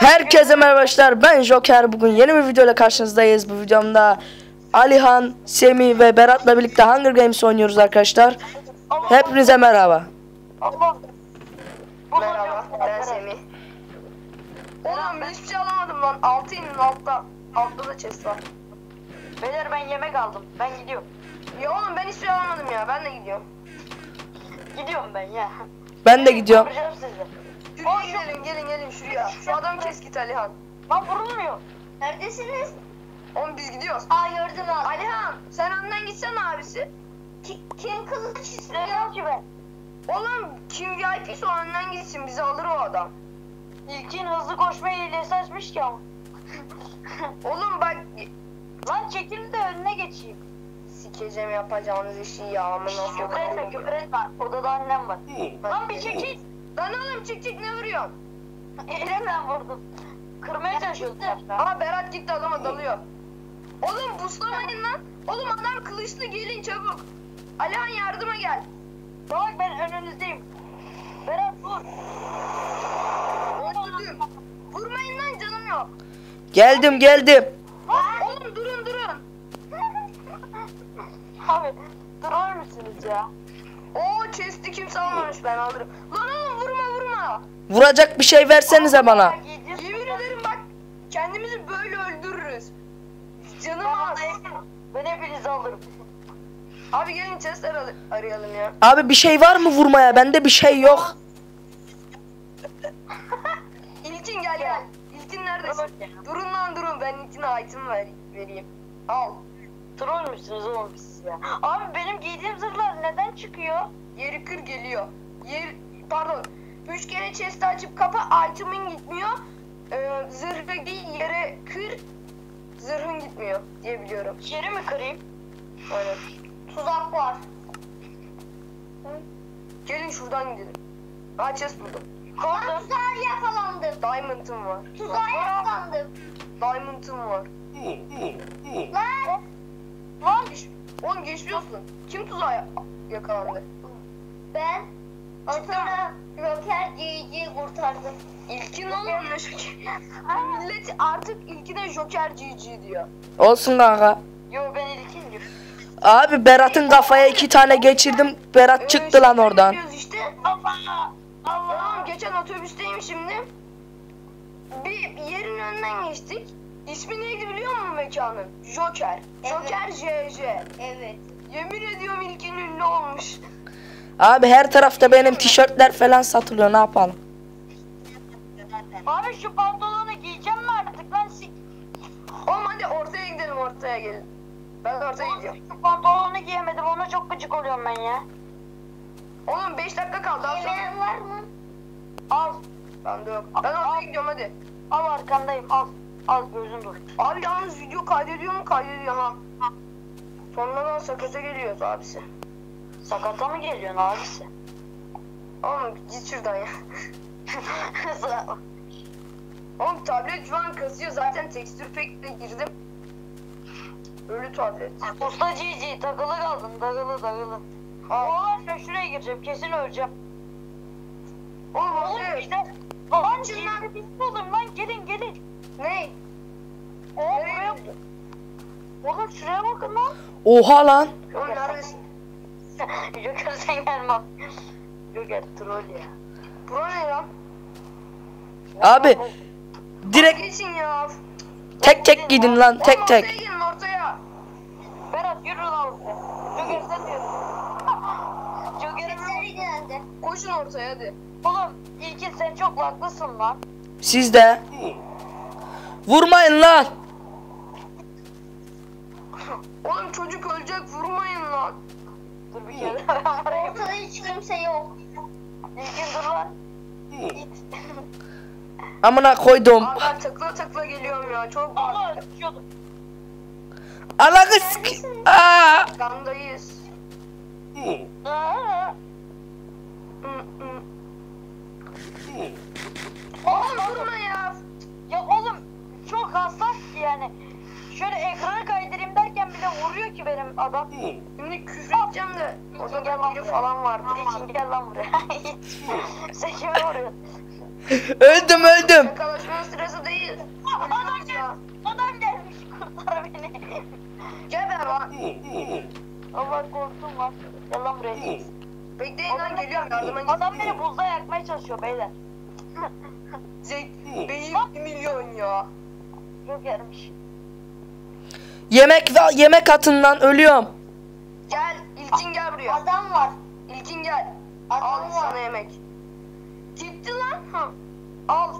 Herkese merhaba arkadaşlar ben Joker bugün yeni bir videoyla karşınızdayız bu videomda Alihan, Semih ve Berat'la birlikte Hunger Games oynuyoruz arkadaşlar Hepinize merhaba Merhaba ben Semih. Oğlum ben hiçbir şey alamadım lan. Altı inin altta. Altta da chest var. Beyler ben yemek aldım. Ben gidiyorum. Ya oğlum ben hiçbir şey alamadım ya. Ben de gidiyorum. Gidiyorum ben ya. Ben de gidiyorum Yapacağım sizi. Şuraya gelin gelin gelin şuraya. Şu adamı kes git Alihan. Lan vurulmuyor. Neredesiniz? Oğlum biz gidiyoruz. Aa gördüm abi. Alihan sen önden gitsene abisi. Ki- Kim kılıç istiyor? Ki ben. Oğlum kim VIP'si o önden gitsin bizi alır o adam. İlkin hızlı koşma hilesi açmış ki ama. Oğlum bak Lan çekil de önüne geçeyim. sikeceğim yapacağınız işi ya amına Küfür etme küfür etme. Odada annem var. Lan bir çekil. Lan oğlum çık çık ne vuruyorsun? Elimden vurdum. Kırmaya çalışıyordum. Aa Berat gitti adama dalıyor. Oğlum buslamayın lan. Oğlum adam kılıçlı gelin çabuk. Alihan yardıma gel. Bak ben önünüzdeyim. Berat vur. Öldürdüm. Vurmayın lan canım yok. Geldim geldim Oğlum durun durun. Abi durur musunuz ya? Oo chest'i kimse almamış ben alırım. Lan Vuracak bir şey versenize bana. Yemin ederim bak kendimizi böyle öldürürüz. Canım az. Ben hepinizi alırım. Abi gelin chest ar- arayalım ya. Abi bir şey var mı vurmaya bende bir şey yok İlkin gel gel. İlkin neredesin? Durun lan durun ben İlkin'e item ver, vereyim. Al. Troll müsünüz oğlum siz ya? Abi benim giydiğim zırhlar neden çıkıyor? Yeri kır geliyor. Yer pardon. Üç kere chest açıp kapa item'ın gitmiyor. Ee, zırhı giy yere kır. Zırhın gitmiyor diye biliyorum. Yeri mi kırayım? Aynen. Tuzak var. Gelin şuradan gidelim. Aa chest buldum. Ben Kordon. tuzağa yakalandım. Diamond'ım var. Tuzağa yakalandım. Diamond'ım var. Lan. Lan Oğlum geçmiyorsun. Kim tuzağa ya- yakalandı? Ben Atana Joker GG'yi kurtardım. İlkin oğlum ne şoker. Millet artık ilkine Joker GG diyor. Olsun kanka Yo ben ilkin diyor. Abi Berat'ın kafaya iki tane geçirdim Berat Ee, çıktı lan oradan Işte. Allah! Allah! Geçen otobüsteyim şimdi. Bir yerin önünden geçtik. İsmi neydi biliyor musun mekanın? Joker. Joker JJ. Evet. Yemin ediyorum ilkin ünlü olmuş. Abi her tarafta benim tişörtler falan satılıyor ne yapalım Abi şu pantolonu giyeceğim mi artık lan? Sik. Oğlum hadi ortaya gidelim ortaya gelin. Ben ortaya gidiyorum. Şu pantolonu giyemedim ona çok gıcık oluyorum ben ya. Oğlum 5 dakika kaldı. Daha sonra... Var mı? Al. Bende yok. Ben ortaya gidiyorum hadi. Al arkandayım al. Al gözün dur. Abi yalnız video kaydediyor mu? Kaydediyor ha. Sonradan sakata geliyoruz abisi. Sakata mı geliyorsun abisi? Oğlum git şuradan ya. Oğlum tablet şu an kasıyor. Zaten tekstür pack'le girdim. Ölü tablet. Usta GG takılı kaldın takılı takılı. Oğlum ben şuraya gireceğim kesin öleceğim. oğlum Oğlum ortaya... işte. Lan Açın GG lan. bitti oğlum lan gelin gelin. Ne? Oğlum buraya. Oğlum şuraya bakın lan. Oha lan Oğlum neredesin? Joker sen gelmem. Joker troll ya. Bura ne lan? Abi direkt Geçin ya. tek tek gidin lan Oğlum tek ortaya tek gelin ortaya. Berat yürü lan oraya. Joker sen ilgilendi. Koşun ortaya hadi. Oğlum İlkin sen çok haklısın lan. Siz de Vurmayın lan Oğlum çocuk ölecek vurmayın lan. Dur bir kere ben varayım. Ortada hiç kimse yok. İlkin dur lan. İt. Amına koydum Abi ben tıkla tıkla geliyorum ya. Çok Allah bağlı. düşüyordum. Ananı sik- Aa! Gandayız. Aa! Oğlum vurma ya. Ya oğlum çok hassas ki yani. Şöyle ekranı kaydırayım bile vuruyor ki benim adam. Şimdi küfür edeceğim de orada da biri falan vardı. Tamam. İçin gel lan buraya. Sen kime vuruyorsun? öldüm öldüm. Yakalaşmanın sırası değil. Adam gel. Adam gelmiş kurtar beni. Gel be lan. Allah korktum var. Gel lan buraya. Bekleyin lan geliyorum yardıma gitsin. Adam beni buzda yakmaya çalışıyor beyler. Jack beyin milyon ya. Yok yermiş. Yemek ve yemek atından ölüyorum. Gel İlkin gel buraya. Adam var. İlkin gel. Adam Al var. sana yemek. Gitti lan. Hı. Al.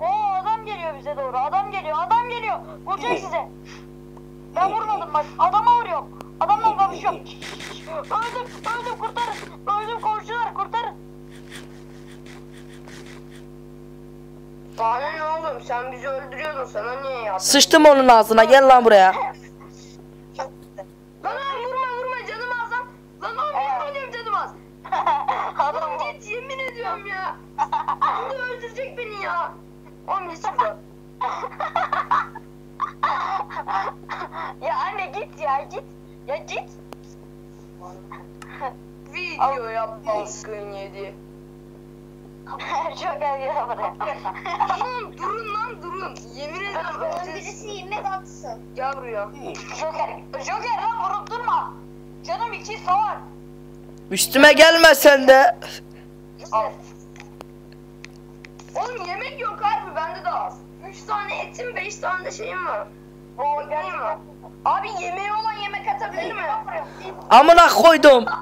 Oo adam geliyor bize doğru. Adam geliyor. Adam geliyor. Vuracak size. Ben vurmadım bak. Adama vuruyorum. Adamla kapışıyorum. Öldüm. Öldüm kurtarın. Öldüm komşular kurtarın. Bana ne oğlum sen bizi öldürüyordun sana niye yaptın? Sıçtım onun ağzına gel lan buraya. Lan oğlum vurma vurma canım az lan. Lan oğlum vurma diyorum canım az. Adam git yemin ediyorum ya. Şimdi öldürecek beni ya. Oğlum git şuradan. ya anne git ya git. Ya git. Videoya baskın yedi. Joker gel buraya. Tamam durun lan durun. Yemin ediyorum Bana öleceğiz. birisi yemek atsın. Gel buraya. Joker. Joker lan vurup durma. Canım iki savar. Üstüme gelme sen de. Al. Oğlum yemek yok harbi bende de az. 3 tane etim 5 tane de şeyim var. Oo Ekmeğim var. Abi yemeği olan yemek atabilir mi? Amına koydum.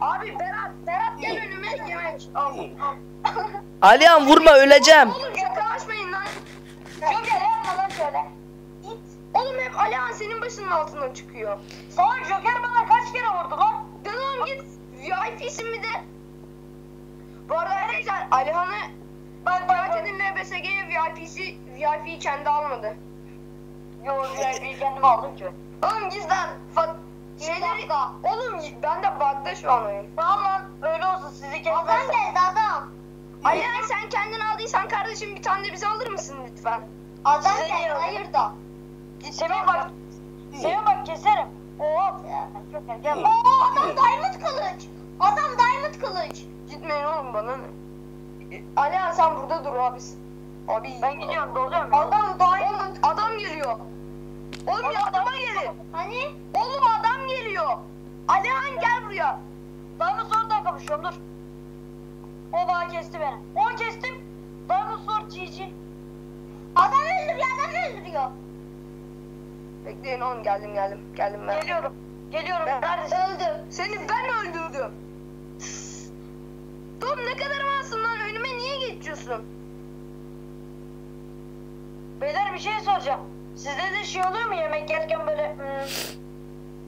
Abi Berat, Berat gel Alihan vurma öleceğim. Oğlum yaklaşmayın lan. Joker yapma lan şöyle. Oğlum hep Alihan senin başının altından çıkıyor. Salak Joker bana kaç kere vurdu lan? Lan oğlum git. VIP'sin mi de? Bu arada arkadaşlar Alihan'ı Bak bak. edin MBSG'ye VIP'si VIP'yi kendi almadı. Yo VIP'yi kendim aldım ki. Oğlum gizlen. Fa- şeyleri... Oğlum ben de bug'da şu an oyun. Tamam lan öyle olsun sizi Adam kesmezsem. geldi adam. Alihan sen kendin aldıysan kardeşim bir tane de bize alır mısın lütfen? Adam Size geldi. Hayır da. Semih bak. Semih bak keserim. Joker gel. Oo adam diamond kılıç. Adam diamond kılıç. Gitmeyin oğlum bana ne? Alihan sen burada dur abi. Abi Ben gidiyorum doluyorum. Adam diamond adam geliyor. Oğlum yardıma gelin. Hani? Oğlum adam geliyor. Alihan gel buraya. Sword'dan kapışıyorum dur. O bana kesti beni. O kestim. Sword GG. Adam öldürüyor adam öldürüyor. Bekleyin oğlum geldim geldim. Geldim ben. Geliyorum. Geliyorum. Ben- Neredesin? Öldüm. Seni ben öldürdüm. Tom ne kadar malsın lan önüme niye geçiyorsun? Beyler bir şey soracağım. Sizde de şey oluyor mu yemek yerken böyle hmm.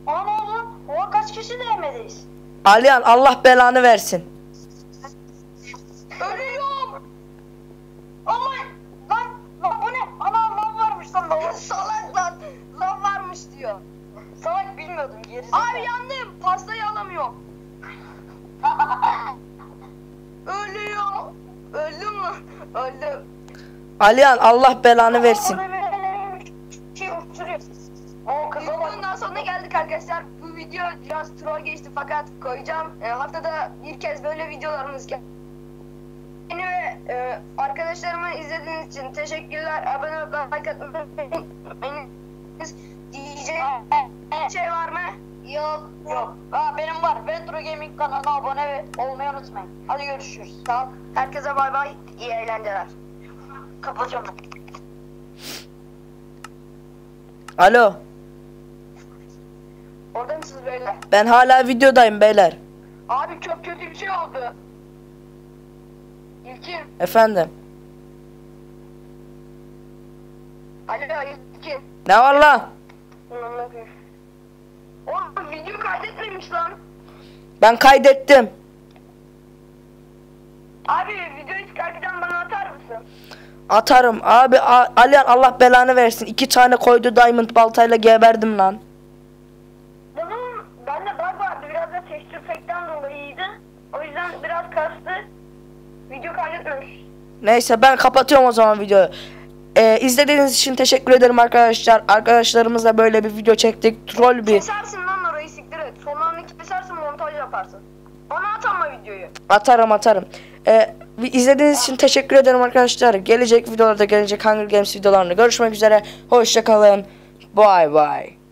Aa ne oldu? O kaç kişi de yemedeyiz? Alihan Allah belanı versin. Ölüyorum. Allah! Lan! Lan bu ne? Ana lan varmış lan lan. Salak lan. Lan varmış diyor. Salak bilmiyordum geri. Abi yandım. Pastayı alamıyorum. Ölüyor. Öldüm mü? Öldüm. Alihan Allah belanı versin. Orada bir şey uçuruyor. O kıza bak. Videonun daha sonuna geldik arkadaşlar. Bu video biraz troll geçti fakat koyacağım. E, haftada bir kez böyle videolarımız gel. Beni ve e, arkadaşlarımı izlediğiniz için teşekkürler. Abone olup like atmayı unutmayın. Diyecek bir şey var mı? Yok. Yok. Aa benim var. Retro Gaming kanalına abone ve olmayı unutmayın. Hadi görüşürüz. Tamam. Herkese bay bay. İyi eğlenceler. Kapatıyorum. Alo. Orada mısınız beyler? Ben hala videodayım beyler. Abi çok kötü bir şey oldu. İlkin. Efendim. Alo İlkin. Ne var lan? Oğlum video kaydetmemiş lan. Ben kaydettim. Abi videoyu çıkartacağım bana atar mısın? Atarım. Abi Alihan Allah belanı versin. İki tane koydu diamond baltayla geberdim lan. Bunun bende bug vardı biraz da texture pack'ten dolayıydı. O yüzden biraz kastı. Video kaydetmemiş. Neyse ben kapatıyorum o zaman videoyu. Ee, izlediğiniz için teşekkür ederim arkadaşlar. Arkadaşlarımızla böyle bir video çektik. Troll bir Kesersin lan orayı siktir et. Sonlarını kesersin montaj yaparsın. Bana at ama videoyu. atarım atarım. Ee, izlediğiniz için teşekkür ederim arkadaşlar. Gelecek videolarda gelecek Hunger Games videolarında görüşmek üzere. Hoşçakalın. Bye bye.